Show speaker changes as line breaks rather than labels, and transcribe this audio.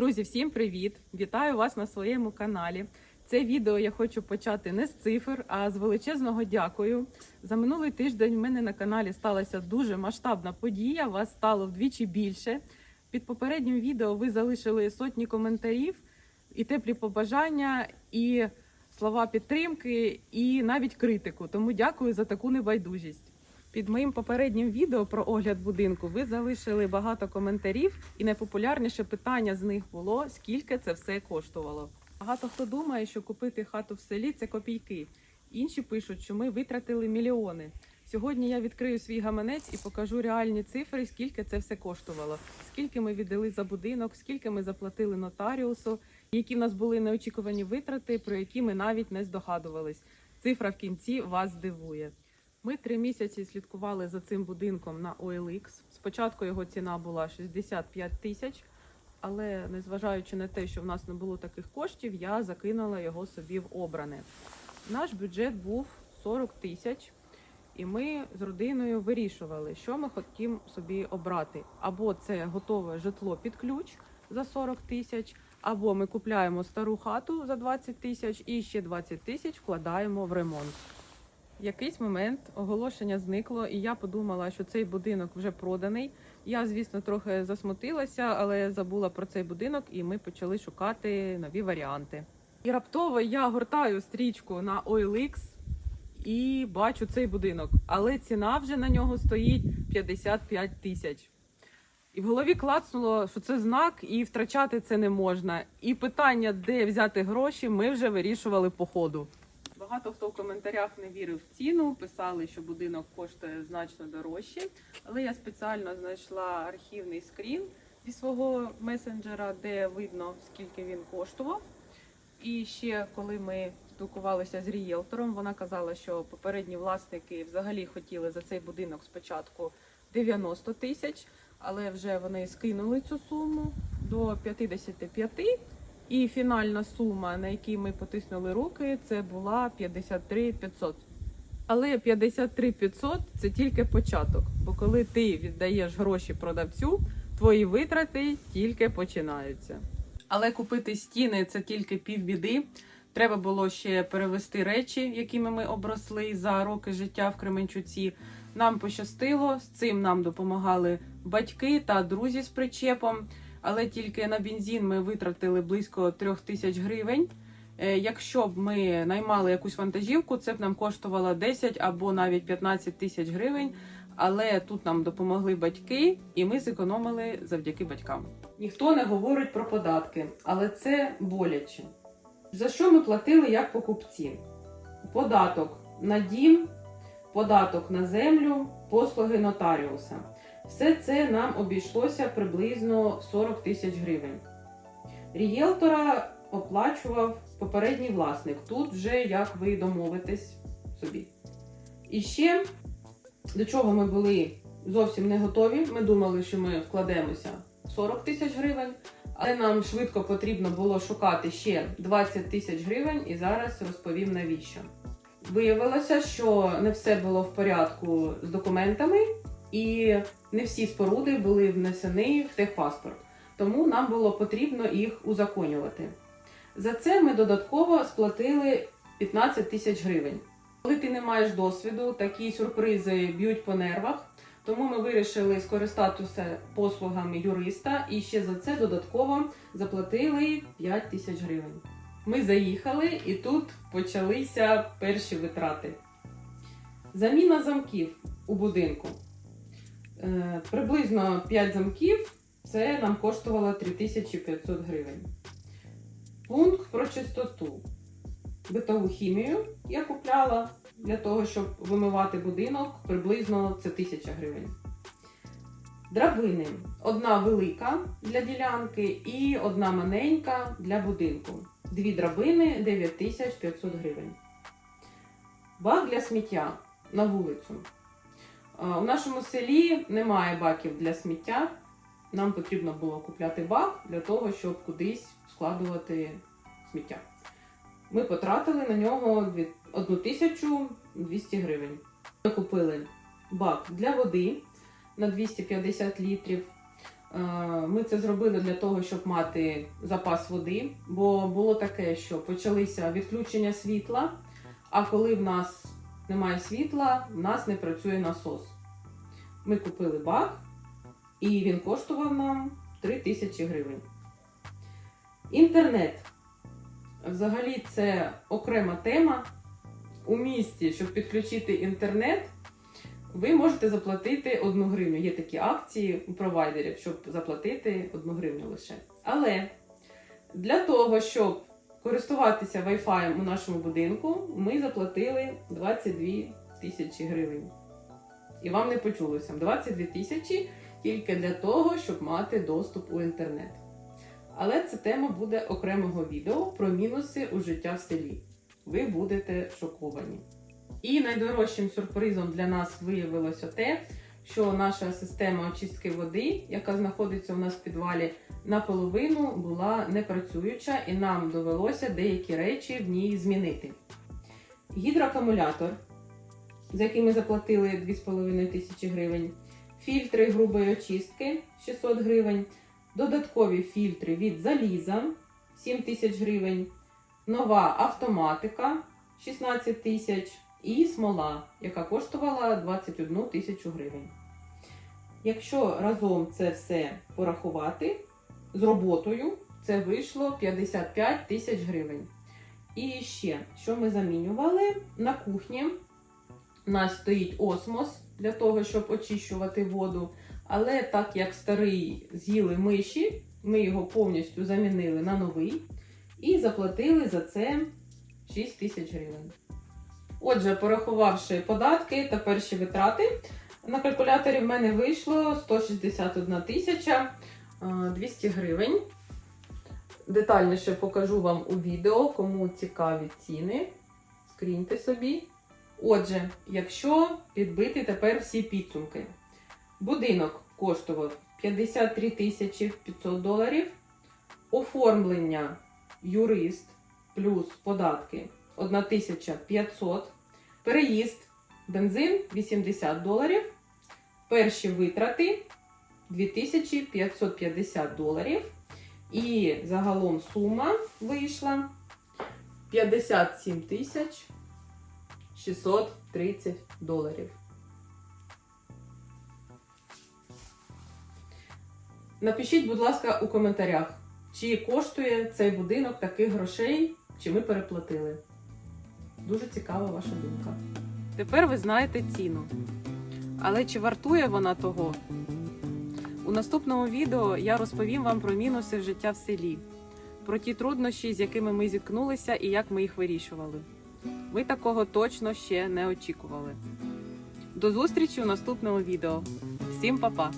Друзі, всім привіт! Вітаю вас на своєму каналі. Це відео я хочу почати не з цифр, а з величезного дякую. За минулий тиждень в мене на каналі сталася дуже масштабна подія. Вас стало вдвічі більше. Під попереднім відео ви залишили сотні коментарів і теплі побажання, і слова підтримки, і навіть критику. Тому дякую за таку небайдужість. Під моїм попереднім відео про огляд будинку ви залишили багато коментарів, і найпопулярніше питання з них було: скільки це все коштувало. Багато хто думає, що купити хату в селі це копійки. Інші пишуть, що ми витратили мільйони. Сьогодні я відкрию свій гаманець і покажу реальні цифри, скільки це все коштувало, скільки ми віддали за будинок, скільки ми заплатили нотаріусу, які в нас були неочікувані витрати, про які ми навіть не здогадувались. Цифра в кінці вас здивує. Ми три місяці слідкували за цим будинком на OLX. Спочатку його ціна була 65 тисяч, але незважаючи на те, що в нас не було таких коштів, я закинула його собі в обране. Наш бюджет був 40 тисяч, і ми з родиною вирішували, що ми хотімо собі обрати. Або це готове житло під ключ за 40 тисяч, або ми купляємо стару хату за 20 тисяч і ще 20 тисяч вкладаємо в ремонт. Якийсь момент оголошення зникло, і я подумала, що цей будинок вже проданий. Я, звісно, трохи засмутилася, але забула про цей будинок, і ми почали шукати нові варіанти. І раптово я гортаю стрічку на OLX і бачу цей будинок, але ціна вже на нього стоїть 55 тисяч. І в голові клацнуло, що це знак, і втрачати це не можна. І питання, де взяти гроші, ми вже вирішували по ходу. Багато хто в коментарях не вірив в ціну, писали, що будинок коштує значно дорожче. Але я спеціально знайшла архівний скрін зі свого месенджера, де видно, скільки він коштував. І ще коли ми спілкувалися з рієлтором, вона казала, що попередні власники взагалі хотіли за цей будинок спочатку 90 тисяч, але вже вони скинули цю суму до 55 і фінальна сума, на якій ми потиснули руки, це була 53 500. Але 53 500 – це тільки початок. Бо коли ти віддаєш гроші продавцю, твої витрати тільки починаються. Але купити стіни це тільки півбіди. Треба було ще перевести речі, якими ми обросли за роки життя в Кременчуці. Нам пощастило, з цим нам допомагали батьки та друзі з причепом але тільки на бензин ми витратили близько трьох тисяч гривень. Е, Якщо б ми наймали якусь вантажівку, це б нам коштувало 10 або навіть 15 тисяч гривень. Але тут нам допомогли батьки, і ми зекономили завдяки батькам. Ніхто не говорить про податки, але це боляче. За що ми платили як покупці? Податок на дім, податок на землю, послуги нотаріуса. Все це нам обійшлося приблизно в 40 тисяч гривень. Рієлтора оплачував попередній власник. Тут вже як ви домовитесь собі. І ще до чого ми були зовсім не готові. Ми думали, що ми вкладемося в 40 тисяч гривень, але нам швидко потрібно було шукати ще 20 тисяч гривень, і зараз розповім навіщо. Виявилося, що не все було в порядку з документами, і не всі споруди були внесені в техпаспорт, тому нам було потрібно їх узаконювати. За це ми додатково сплатили 15 тисяч гривень. Коли ти не маєш досвіду, такі сюрпризи б'ють по нервах, тому ми вирішили скористатися послугами юриста і ще за це додатково заплатили 5 тисяч гривень. Ми заїхали і тут почалися перші витрати. Заміна замків у будинку. Е, Приблизно 5 замків це нам коштувало 3500 гривень. Пункт про чистоту. Битову хімію я купляла для того, щоб вимивати будинок, приблизно це 1000 гривень. Драбини. Одна велика для ділянки і одна маленька для будинку. Дві драбини 9500 гривень. Бак для сміття на вулицю. У нашому селі немає баків для сміття. Нам потрібно було купляти бак для того, щоб кудись складувати сміття. Ми потратили на нього 1200 гривень. Ми купили бак для води на 250 літрів, Ми це зробили для того, щоб мати запас води, бо було таке, що почалися відключення світла, а коли в нас немає світла, в нас не працює насос. Ми купили бак, і він коштував нам 3 тисячі гривень. Інтернет. Взагалі, це окрема тема. У місті, щоб підключити інтернет, ви можете заплатити 1 гривню. Є такі акції у провайдерів, щоб заплатити 1 гривню лише. Але для того, щоб користуватися Wi-Fi у нашому будинку, ми заплатили 22 тисячі гривень. І вам не почулося 22 тисячі тільки для того, щоб мати доступ у інтернет. Але ця тема буде окремого відео про мінуси у життя в селі. Ви будете шоковані. І найдорожчим сюрпризом для нас виявилося те, що наша система очистки води, яка знаходиться у нас в підвалі, наполовину була непрацююча, і нам довелося деякі речі в ній змінити. Гідроакумулятор, за який ми заплатили 2,5 тисячі гривень, фільтри грубої очистки 600 гривень, додаткові фільтри від заліза 7 тисяч гривень, нова автоматика 16 тисяч і смола, яка коштувала 21 тисячу гривень. Якщо разом це все порахувати з роботою, це вийшло 55 тисяч гривень. І ще, що ми замінювали на кухні, у нас стоїть осмос для того, щоб очищувати воду. Але так як старий з'їли миші, ми його повністю замінили на новий і заплатили за це 6 тисяч гривень. Отже, порахувавши податки та перші витрати, на калькуляторі в мене вийшло 161 тисяча е, 200 гривень. Детальніше покажу вам у відео, кому цікаві ціни. Скріньте собі. Отже, якщо підбити тепер всі підсумки, будинок коштував 53 тисячі 500 доларів, оформлення юрист плюс податки 1500, переїзд, бензин 80 доларів, перші витрати 2550 доларів. І загалом сума вийшла 57 тисяч 630 доларів. Напишіть, будь ласка, у коментарях, чи коштує цей будинок таких грошей, чи ми переплатили. Дуже цікава ваша думка. Тепер ви знаєте ціну. Але чи вартує вона того? У наступному відео я розповім вам про мінуси в життя в селі, про ті труднощі, з якими ми зіткнулися і як ми їх вирішували. Ви такого точно ще не очікували. До зустрічі у наступному відео. Всім па-па!